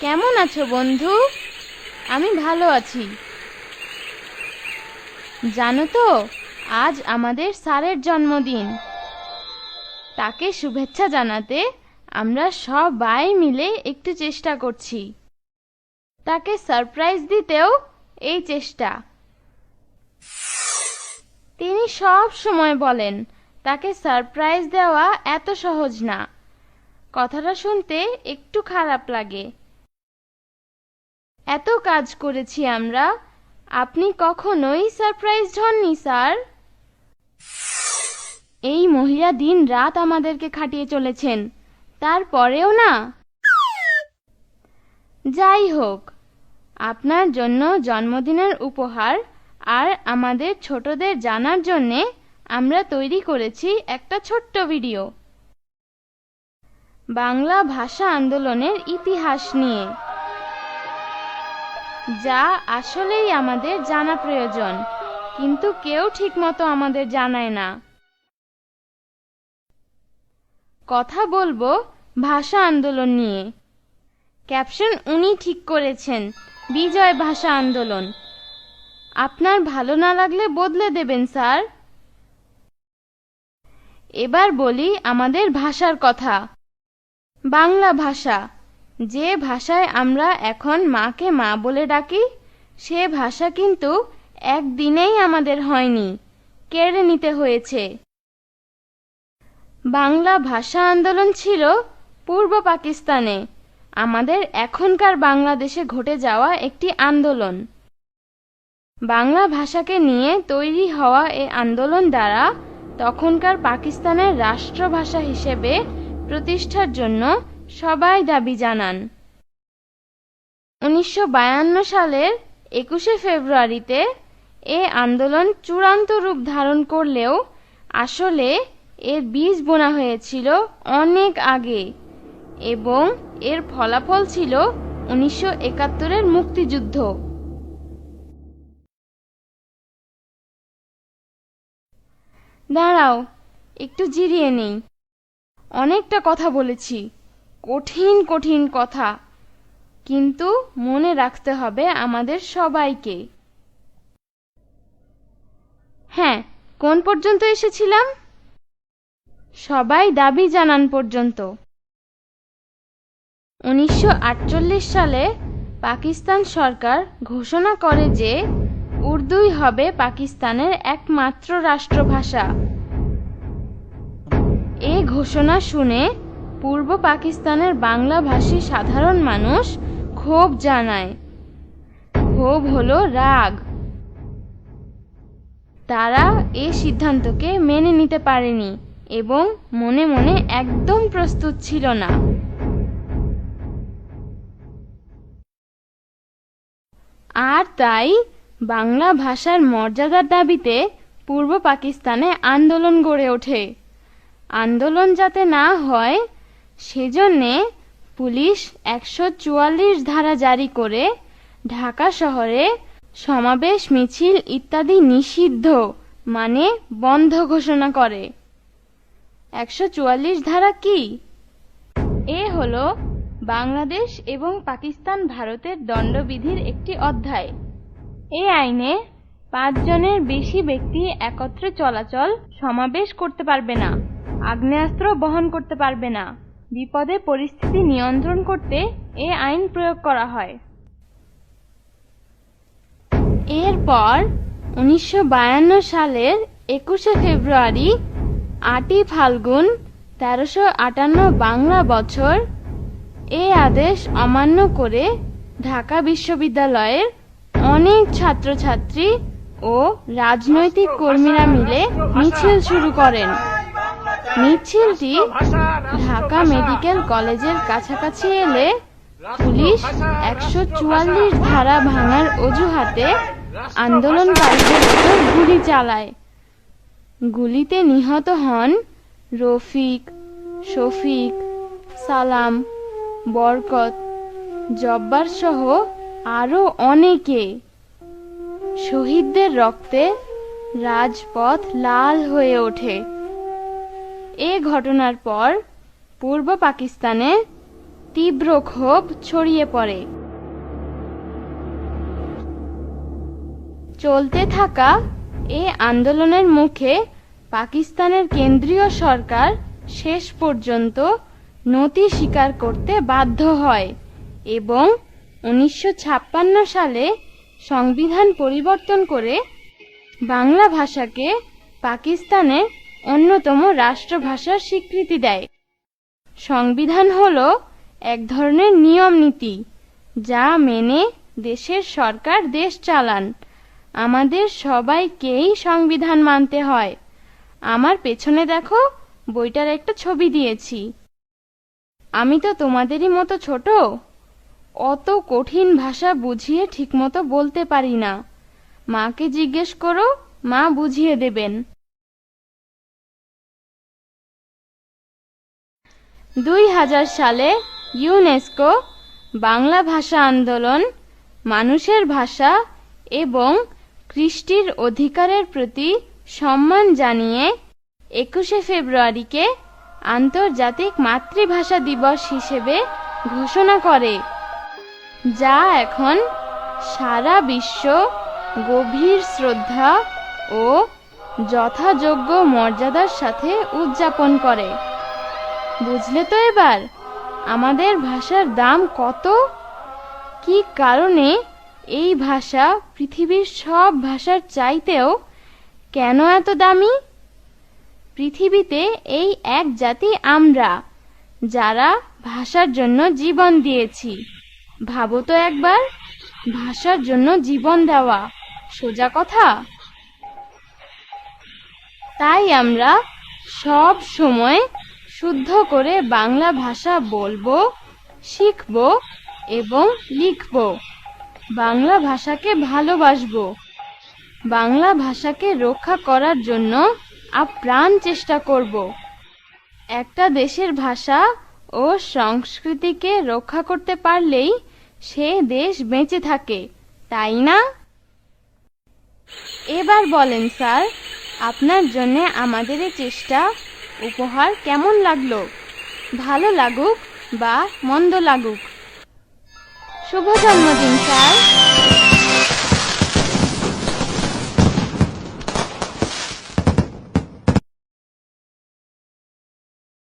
কেমন আছো বন্ধু? আমি ভালো আছি। জানো তো, আজ আমাদের স্যারের জন্মদিন। তাকে শুভেচ্ছা জানাতে আমরা সবাই মিলে একটু চেষ্টা করছি। তাকে সারপ্রাইজ দিতেও এই চেষ্টা। তিনি সব সময় বলেন, তাকে সারপ্রাইজ দেওয়া এত সহজ না। কথাটা শুনতে একটু খারাপ লাগে। এত কাজ করেছি আমরা। আপনি কখনোই সারপ্রাইজ হননি, স্যার। এই মহিলা দিন রাত আমাদেরকে খাটিয়ে চলেছেন। তারপরেও না। যাই হোক, আপনার জন্য জন্মদিনের উপহার আর আমাদের ছোটদের জানার জন্যে আমরা তৈরি করেছি একটা ছোট্ট ভিডিও। বাংলা ভাষা আন্দোলনের ইতিহাস নিয়ে। যা আসলেই আমাদের জানা প্রয়োজন, কিন্তু কেউ ঠিকমতো আমাদের জানায় না। কথা বলব ভাষা আন্দোলন নিয়ে। ক্যাপশন উনি ঠিক করেছেন, বিজয় ভাষা আন্দোলন। আপনার ভালো না লাগলে বদলে দেবেন, স্যার। এবার বলি আমাদের ভাষার কথা। বাংলা ভাষা। যে ভাষায় আমরা এখন মাকে মা বলে ডাকি, সে ভাষা কিন্তু একদিনেই আমাদের হয়নি, কেড়ে নিতে হয়েছে। বাংলা ভাষা আন্দোলন ছিল পূর্ব পাকিস্তানে। আমাদের এখনকার বাংলাদেশে ঘটে যাওয়া একটি আন্দোলন। বাংলা ভাষাকে নিয়ে তৈরি হওয়া এই আন্দোলন দ্বারা তখনকার পাকিস্তানের রাষ্ট্রভাষা হিসেবে প্রতিষ্ঠার জন্য সবাই দাবি জানান। উনিশশো বায়ান্ন সালের একুশে ফেব্রুয়ারিতে এ আন্দোলন চূড়ান্ত রূপ ধারণ করলেও আসলে এর বীজ বোনা হয়েছিল অনেক আগে এবং এর ফলাফল ছিল উনিশশো একাত্তরের মুক্তিযুদ্ধ। দাঁড়াও, একটু জিরিয়ে নেই। অনেকটা কথা বলেছি। কঠিন কঠিন কথা। কিন্তু মনে রাখতে হবে আমাদের সবাইকে। হ্যাঁ কোন পর্যন্ত এসেছিলাম? সবাই দাবি জানান পর্যন্ত। উনিশশো আটচল্লিশ সালে পাকিস্তান সরকার ঘোষণা করে যে উর্দুই হবে পাকিস্তানের একমাত্র রাষ্ট্রভাষা। এ ঘোষণা শুনে পূর্ব পাকিস্তানের বাংলাভাষী সাধারণ মানুষ ক্ষোভ জানায়। ক্ষোভ হলো রাগ। তারা এ সিদ্ধান্তকে মেনে নিতে পারেনি এবং মনে মনে একদম প্রস্তুত ছিল না। আর তাই বাংলা ভাষার মর্যাদার দাবিতে পূর্ব পাকিস্তানে আন্দোলন গড়ে ওঠে। আন্দোলন যাতে না হয় সেজন্যে পুলিশ একশো চুয়াল্লিশ ধারা জারি করে ঢাকা শহরে সমাবেশ, মিছিল ইত্যাদি নিষিদ্ধ মানে বন্ধ ঘোষণা করে। একশো চুয়াল্লিশ ধারা কি? এ হল বাংলাদেশ এবং পাকিস্তান ভারতের দণ্ডবিধির একটি অধ্যায়। এই আইনে পাঁচজনের বেশি ব্যক্তি একত্রে চলাচল সমাবেশ করতে পারবে না, আগ্নেয়াস্ত্র বহন করতে পারবে না। বিপদে পরিস্থিতি নিয়ন্ত্রণ করতে এ আইন প্রয়োগ করা হয়। এরপর উনিশশো বায়ান্ন সালের একুশে ফেব্রুয়ারি আটই ফাল্গুন তেরোশো আটান্ন বাংলা বছর এ আদেশ অমান্য করে ঢাকা বিশ্ববিদ্যালয়ের অনেক ছাত্রছাত্রী ও রাজনৈতিক কর্মীরা মিলে মিছিল শুরু করেন। মিছিলটি ঢাকা মেডিকেল কলেজের কাছাকাছি এলে পুলিশ একশো চুয়াল্লিশ ধারা ভাঙার অজুহাতে আন্দোলনকারীদের উপর গুলি চালায়। গুলিতে নিহত হন রফিক শফিক সালাম বরকত জব্বার সহ আরও অনেকে। শহীদদের রক্তে রাজপথ লাল হয়ে ওঠে। এ ঘটনার পর পূর্ব পাকিস্তানে তীব্র ক্ষোভ ছড়িয়ে পড়ে। চলতে থাকা এ আন্দোলনের মুখে পাকিস্তানের কেন্দ্রীয় সরকার শেষ পর্যন্ত নতি স্বীকার করতে বাধ্য হয় এবং উনিশশো ছাপ্পান্ন সালে সংবিধান পরিবর্তন করে বাংলা ভাষাকে পাকিস্তানের অন্যতম রাষ্ট্রভাষার স্বীকৃতি দেয়। সংবিধান হল এক ধরনের নিয়ম নীতি, যা মেনে দেশের সরকার দেশ চালান। আমাদের সবাইকেই সংবিধান মানতে হয়। আমার পেছনে দেখো, বইটার একটা ছবি দিয়েছি। আমি তো তোমাদেরই মতো ছোট। অত কঠিন ভাষা বুঝিয়ে ঠিকমতো বলতে পারি না। মাকে জিজ্ঞেস করো, মা বুঝিয়ে দেবেন। দুই হাজার সালে ইউনেস্কো বাংলা ভাষা আন্দোলন, মানুষের ভাষা এবং কৃষ্টির অধিকারের প্রতি সম্মান জানিয়ে একুশে ফেব্রুয়ারিকে আন্তর্জাতিক মাতৃভাষা দিবস হিসেবে ঘোষণা করে, যা এখন সারা বিশ্ব গভীর শ্রদ্ধা ও যথাযোগ্য মর্যাদার সাথে উদযাপন করে। বুঝলে তো এবার? আমাদের ভাষার দাম কত? কি কারণে এই ভাষা পৃথিবীর সব ভাষার চাইতেও কেন এত দামি? পৃথিবীতে এই এক জাতি আমরা, যারা ভাষার জন্য জীবন দিয়েছি। ভাবো তো একবার, ভাষার জন্য জীবন দেওয়া সোজা কথা? তাই আমরা সব সময় শুদ্ধ করে বাংলা ভাষা বলব, শিখব এবং লিখব। বাংলা ভাষাকে ভালোবাসবো। বাংলা ভাষাকে রক্ষা করার জন্য আপ্রাণ চেষ্টা করব। একটা দেশের ভাষা ও সংস্কৃতিকে রক্ষা করতে পারলেই সে দেশ বেঁচে থাকে, তাই না? এবার বলেন স্যার, আপনার জন্য আমাদের এই চেষ্টা উপহার কেমন লাগল? ভালো লাগুক বা মন্দ লাগুক। শুভ জন্মদিন স্যার।